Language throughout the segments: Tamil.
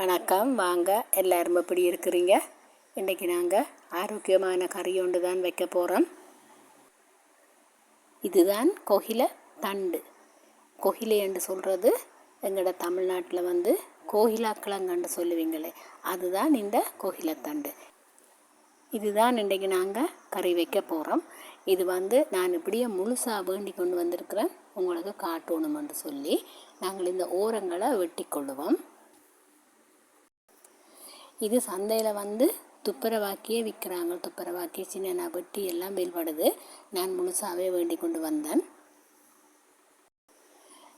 வணக்கம். வாங்க எல்லாரும் எப்படி இருக்கிறீங்க? இன்றைக்கி நாங்கள் ஆரோக்கியமான கறி ஒன்று தான் வைக்க போகிறோம் இதுதான் கொகில தண்டு. கொகிலை என்று சொல்கிறது எங்களோட தமிழ்நாட்டில் வந்து கோகிலாக்கிழங்கன்னு சொல்லுவீங்களே அதுதான் இந்த கோகிலத்தண்டு இதுதான் இன்றைக்கி நாங்கள் கறி வைக்க போகிறோம் இது வந்து நான் இப்படியே முழுசாக வேண்டி கொண்டு வந்திருக்கிறேன். உங்களுக்கு காட்டணுமென்று சொல்லி நாங்கள் இந்த ஓரங்களை வெட்டி கொள்ளுவோம். இது சந்தையில் வந்து துப்புரவாக்கியே விற்கிறாங்க துப்புரவாக்கி சின்ன வெட்டி எல்லாம் வெளிப்படுது நான் முழுசாகவே வேண்டி கொண்டு வந்தேன்.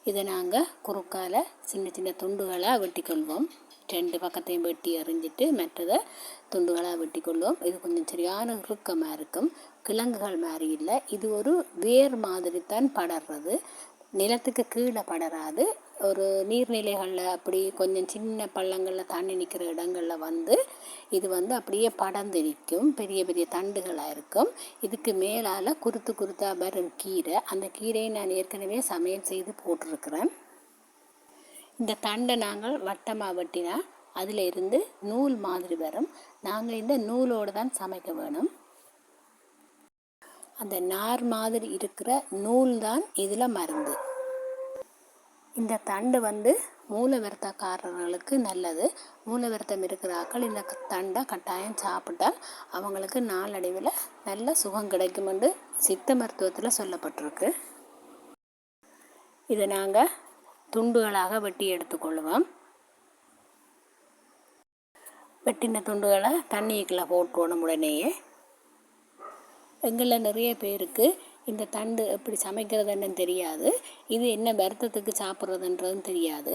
இதை நாங்கள் குறுக்கால சின்ன சின்ன துண்டுகளாக வெட்டி கொள்வோம். ரெண்டு பக்கத்தையும் வெட்டி எறிஞ்சிட்டு மற்றதை துண்டுகளாக வெட்டி கொள்வோம். இது கொஞ்சம் சரியான இறுக்கமாக இருக்கும். கிழங்குகள் மாதிரி இல்லை. இது ஒரு வேர் மாதிரி தான் படர்றது. நிலத்துக்கு கீழே படராது. ஒரு நீர்நிலைகளில் அப்படி கொஞ்சம் சின்ன பள்ளங்களில் தண்ணி நிற்கிற இடங்களில் வந்து இது வந்து அப்படியே படர்ந்து நிற்கும் பெரிய பெரிய தண்டுகளாக இருக்கும். இதுக்கு மேலால் குருத்து குருத்தாக வரும் கீரை. அந்த கீரையை நான் ஏற்கனவே சமையல் செய்து போட்டிருக்கிறேன். இந்த தண்டை நாங்கள் வட்டமாக வெட்டினா அதில் இருந்து நூல் மாதிரி வரும். நாங்கள் இந்த நூலோடு தான் சமைக்க வேணும். அந்த நார் மாதிரி இருக்கிற நூல் தான் இதில் மருந்து. இந்த தண்டு வந்து மூலவர்த்தக்காரர்களுக்கு நல்லது. மூல இருக்கிறாக்கள் இருக்கிற ஆக்கள் இந்த தண்டை கட்டாயம் சாப்பிட்டால் அவங்களுக்கு நாளடைவில் நல்ல சுகம் கிடைக்கும் என்று சித்த மருத்துவத்தில் சொல்லப்பட்டிருக்கு. இதை நாங்கள் துண்டுகளாக வெட்டி எடுத்துக்கொள்வோம். வெட்டின துண்டுகளை தண்ணிக்குள்ளே போட்டு உடனேயே. எங்களில் நிறைய பேருக்கு இந்த தண்டு எப்படி சமைக்கிறதுன்னு தெரியாது. இது என்ன வருத்தத்துக்கு சாப்பிட்றதுன்றதும் தெரியாது.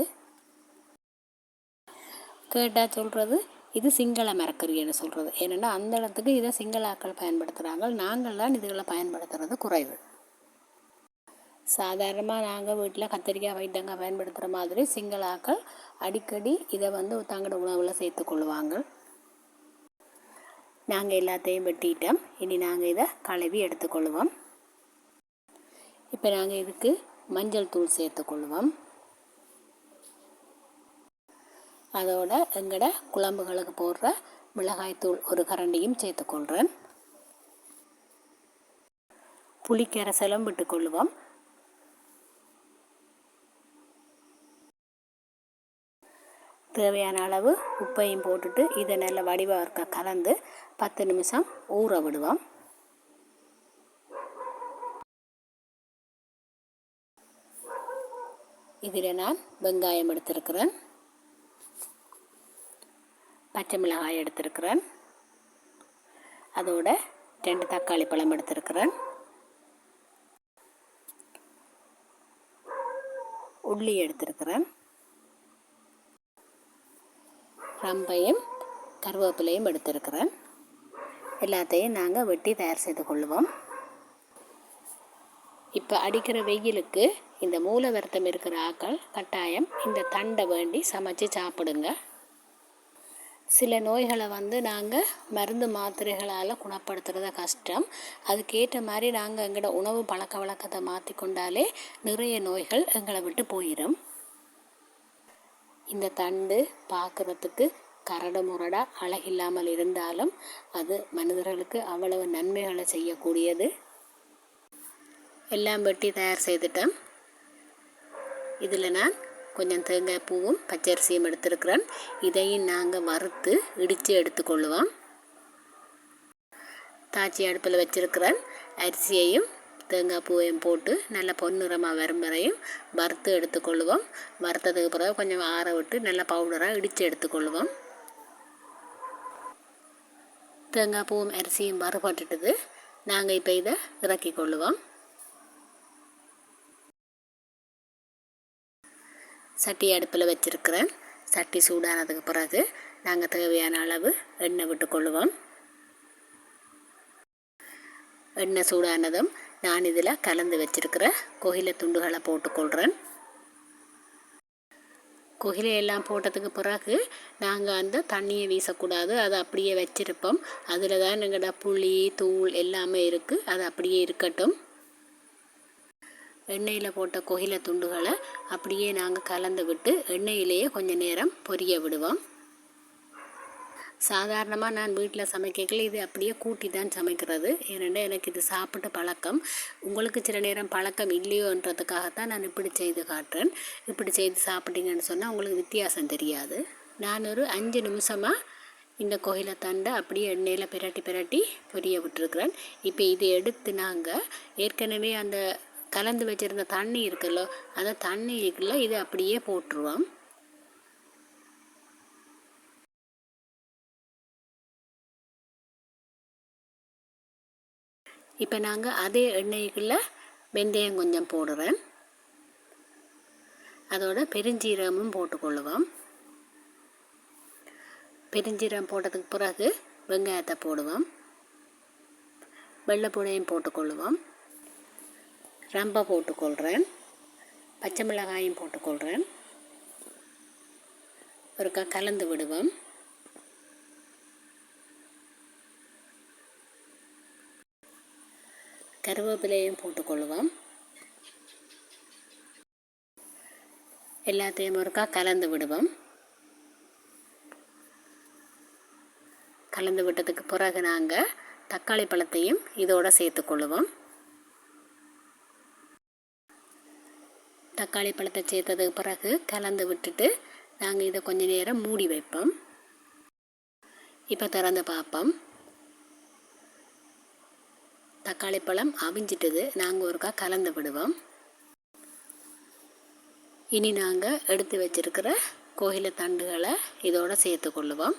கேட்டால் சொல்கிறது இது சிங்கள மரக்கறின்னு சொல்கிறது ஏன்னா அந்த இடத்துக்கு இதை சிங்களாக்கள் பயன்படுத்துகிறாங்க நாங்கள்லாம் இதுகளை பயன்படுத்துகிறது குறைவு. சாதாரணமாக நாங்கள் வீட்டில் கத்திரிக்காய் வைத்தங்க பயன்படுத்துகிற மாதிரி சிங்களாக்கள் அடிக்கடி இதை வந்து தங்களோட உணவில் சேர்த்துக்கொள்வாங்க நாங்கள் எல்லாத்தையும் வெட்டிட்டோம். இனி நாங்கள் இதை கழுவி எடுத்துக்கொள்வோம். இப்போ நாங்கள் இதுக்கு மஞ்சள் தூள் சேர்த்துக்கொள்வோம் அதோட எங்களோட குழம்புகளுக்கு போடுற மிளகாய்த்தூள் ஒரு கரண்டியும் சேர்த்துக்கொள்கிறேன் புளிக்கரசலும் விட்டுக்கொள்வோம் தேவையான அளவு உப்பையும் போட்டுட்டு இதை நல்ல வடிவாக இருக்க கலந்து பத்து நிமிஷம் ஊற விடுவோம். இதில் நான் வெங்காயம் எடுத்திருக்கிறேன். பச்சை மிளகாய் எடுத்திருக்கிறேன். அதோட ரெண்டு தக்காளி பழம் எடுத்திருக்கிறேன். உள்ளி எடுத்திருக்கிறேன். ரம்பையும் கருவேப்பிலையும் எடுத்திருக்கிறேன். எல்லாத்தையும் நாங்கள் வெட்டி தயார் செய்து கொள்வோம். இப்போ அடிக்கிற வெயிலுக்கு இந்த மூலவர்த்தம் இருக்கிற ஆக்கள் கட்டாயம் இந்த தண்டை வேண்டி சமைச்சு சாப்பிடுங்க. சில நோய்களை வந்து நாங்கள் மருந்து மாத்திரைகளால் குணப்படுத்துகிறத கஷ்டம். அதுக்கேற்ற மாதிரி நாங்கள் எங்களோட உணவு பழக்க வழக்கத்தை மாற்றி கொண்டாலே நிறைய நோய்கள் எங்களை விட்டு போயிடும் இந்த தண்டு பார்க்குறதுக்கு கரடு முரடாக அழகில்லாமல் இருந்தாலும் அது மனிதர்களுக்கு அவ்வளவு நன்மைகளை செய்யக்கூடியது. எல்லாம் வெட்டி தயார் செய்துட்டேன். இதில் நான் கொஞ்சம் தேங்காய் பூவும் பச்சரிசியும் எடுத்துருக்கிறேன். இதையும் நாங்கள் வறுத்து இடித்து எடுத்துக்கொள்ளுவோம் தாச்சி அடுப்பில் வச்சுருக்கிறேன். அரிசியையும் தேங்காய் பூவையும் போட்டு நல்லா பொன்னிறமாக வரும் வரையும் வறுத்து எடுத்துக்கொள்வோம். வறுத்ததுக்கு பிறகு கொஞ்சம் ஆற விட்டு நல்லா பவுடராக இடித்து எடுத்துக்கொள்வோம். தேங்காய் பூவும் அரிசியும் வறுபட்டுட்டுது. நாங்கள் இப்போ இதை இறக்கி கொள்ளுவோம் சட்டி அடுப்பில் வச்சுருக்கிறேன். சட்டி சூடானதுக்கு பிறகு நாங்கள் தேவையான அளவு எண்ணெய் விட்டுக்கொள்ளுவோம் எண்ணெய் சூடானதும் நான் இதில் கலந்து வச்சுருக்கிற கோகில துண்டுகளை போட்டுக்கொள்கிறேன் குகிலையெல்லாம் போட்டதுக்கு பிறகு நாங்கள் அந்த தண்ணியை வீசக்கூடாது அதை அப்படியே வச்சுருப்போம். அதில் தான் எங்களோட புளி தூள் எல்லாமே இருக்குது அது அப்படியே இருக்கட்டும். எண்ணெயில் போட்ட கொகில துண்டுகளை அப்படியே நாங்கள் கலந்து விட்டு எண்ணெயிலேயே கொஞ்சம் நேரம் பொரிய விடுவோம். சாதாரணமாக நான் வீட்டில் சமைக்கல இது அப்படியே கூட்டி தான் சமைக்கிறது. ஏனென்றால் எனக்கு இது சாப்பிட்டு பழக்கம். உங்களுக்கு சில நேரம் பழக்கம் இல்லையோன்றதுக்காகத்தான் நான் இப்படி செய்து காட்டுறேன். இப்படி செய்து சாப்பிட்டீங்கன்னு சொன்னால் உங்களுக்கு வித்தியாசம் தெரியாது. நான் ஒரு அஞ்சு நிமிஷமாக இந்த கோயிலை தண்டை அப்படியே எண்ணெயில் பிரட்டி பிரட்டி பொரிய விட்டுருக்குறேன். இப்போ இதை எடுத்து நாங்கள் ஏற்கனவே அந்த கலந்து வச்சுருந்த தண்ணி இருக்குல்ல அந்த தண்ணிக்குள்ளே இதை அப்படியே போட்டுருவோம். இப்போ நாங்கள் அதே எண்ணெய்க்குள்ளே வெந்தயம் கொஞ்சம் போடுறேன். அதோட பெருஞ்சீரகமும் போட்டுக்கொள்ளுவோம் பெருஞ்சீரகம் போட்டதுக்கு பிறகு வெங்காயத்தை போடுவோம். வெள்ளைப்பூடையும் போட்டுக்கொள்ளுவோம் ரம்பை போட்டுக்கொள்கிறேன் பச்சை மிளகாயும் போட்டுக்கொள்கிறேன் ஒருக்கா கலந்து விடுவோம். கருவேப்பிலையும் போட்டுக்கொள்வோம். எல்லாத்தையும் ஒருக்கா கலந்து விடுவோம். கலந்து விட்டதுக்கு பிறகு நாங்கள் தக்காளி பழத்தையும் இதோடு சேர்த்துக்கொள்ளுவோம் தக்காளி பழத்தை சேர்த்ததுக்கு பிறகு கலந்து விட்டுட்டு நாங்கள் இதை கொஞ்ச நேரம் மூடி வைப்போம். இப்போ திறந்து பார்ப்போம். தக்காளி பழம் அவிஞ்சிட்டது. நாங்கள் ஒருக்கா கலந்து விடுவோம். இனி நாங்கள் எடுத்து வச்சிருக்கிற கோயில தண்டுகளை இதோடு சேர்த்து கொள்ளுவோம்.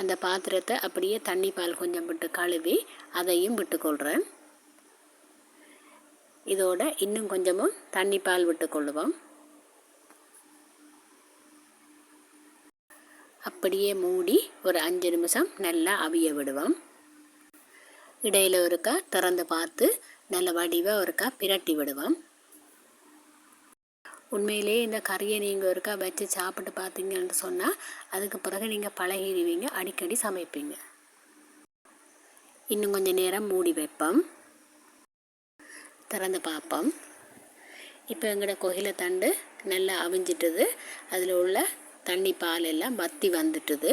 அந்த பாத்திரத்தை அப்படியே தண்ணி பால் கொஞ்சம் விட்டு கழுவி அதையும் விட்டுக்கொள்கிறேன் இதோட இன்னும் கொஞ்சமும் தண்ணி பால் விட்டுக்கொள்ளுவோம் அப்படியே மூடி ஒரு அஞ்சு நிமிஷம் நல்லா அவிய விடுவோம். இடையில் ஒருக்கா திறந்து பார்த்து நல்ல வடிவாக ஒருக்கா பிரட்டி விடுவோம். உண்மையிலே இந்த கறியை நீங்கள் ஒருக்கா வச்சு சாப்பிட்டு பார்த்தீங்கன்னு சொன்னால் அதுக்கு பிறகு நீங்கள் பழகிடுவீங்க அடிக்கடி சமைப்பீங்க. இன்னும் கொஞ்சம் நேரம் மூடி வைப்போம். திறந்து பார்ப்போம். இப்போ எங்களோட கொகில தண்டு நல்லா அவிஞ்சிட்டது. அதில் உள்ள தண்ணி பால் எல்லாம் வத்தி வந்துட்டுது.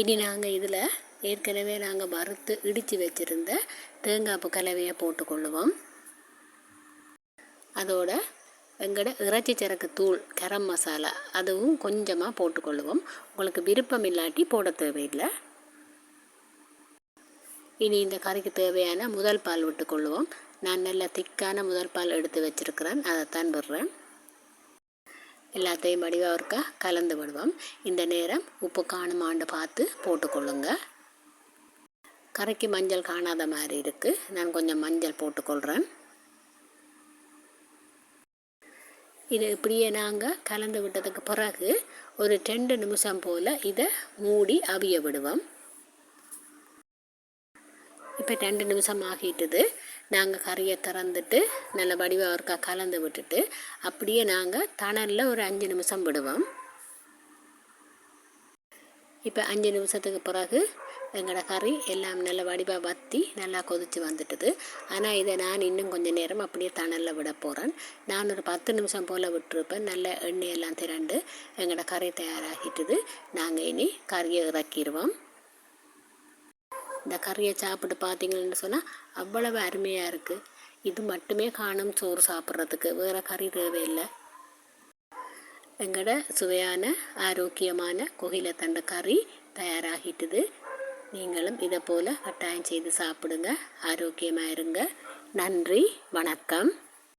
இனி நாங்கள் இதில் ஏற்கனவே நாங்கள் வறுத்து இடித்து வச்சுருந்த தேங்காய்ப்பு கலவையை போட்டுக்கொள்ளுவோம் அதோட எங்களோட இறைச்சி சரக்கு தூள் கரம் மசாலா அதுவும் கொஞ்சமாக போட்டுக்கொள்ளுவோம் உங்களுக்கு விருப்பம் இல்லாட்டி போட தேவையில்லை. இனி இந்த கறிக்கு தேவையான முதல் பால் விட்டுக்கொள்ளுவோம் நான் நல்ல திக்கான முதல் பால் எடுத்து வச்சுருக்கிறேன். அதைத்தான் விடுறேன். எல்லாத்தையும் வடிவாக கலந்து விடுவோம் இந்த நேரம் உப்பு காணுமாண்டு பார்த்து போட்டுக்கொள்ளுங்க. கரைக்கு மஞ்சள் காணாத மாதிரி இருக்குது நான் கொஞ்சம் மஞ்சள் போட்டுக்கொள்கிறேன் இதை இப்படியே நாங்கள் கலந்து விட்டதுக்கு பிறகு ஒரு ரெண்டு நிமிஷம் போல் இதை மூடி அவிய விடுவோம். இப்போ ரெண்டு நிமிஷம் ஆகிட்டுது. நாங்கள் கறியை திறந்துட்டு நல்ல வடிவாக ஒருக்கா கலந்து விட்டுட்டு அப்படியே நாங்கள் தணலில் ஒரு அஞ்சு நிமிஷம் விடுவோம். இப்போ அஞ்சு நிமிஷத்துக்கு பிறகு எங்களோட கறி எல்லாம் நல்ல வடிவாக வற்றி நல்லா கொதித்து வந்துட்டுது. ஆனால் இதை நான் இன்னும் கொஞ்சம் நேரம் அப்படியே தணலில் விட போகிறேன் நான் ஒரு பத்து நிமிஷம் போல் விட்டுருப்பேன். நல்ல எண்ணெயெல்லாம் திரண்டு எங்களோட கறி தயாராகிட்டுது. நாங்கள் இனி கறியை இறக்கிடுவோம். இந்த கறியை சாப்பிட்டு பார்த்தீங்கன்னு சொன்னால் அவ்வளவு அருமையாக இருக்குது இது மட்டுமே காணும் சோறு சாப்பிட்றதுக்கு. வேறு கறி தேவையில்லை. எங்களோட சுவையான ஆரோக்கியமான கோகில கறி தயாராகிட்டுது. நீங்களும் இதை போல் கட்டாயம் செய்து சாப்பிடுங்க. ஆரோக்கியமாக இருங்க. நன்றி. வணக்கம்.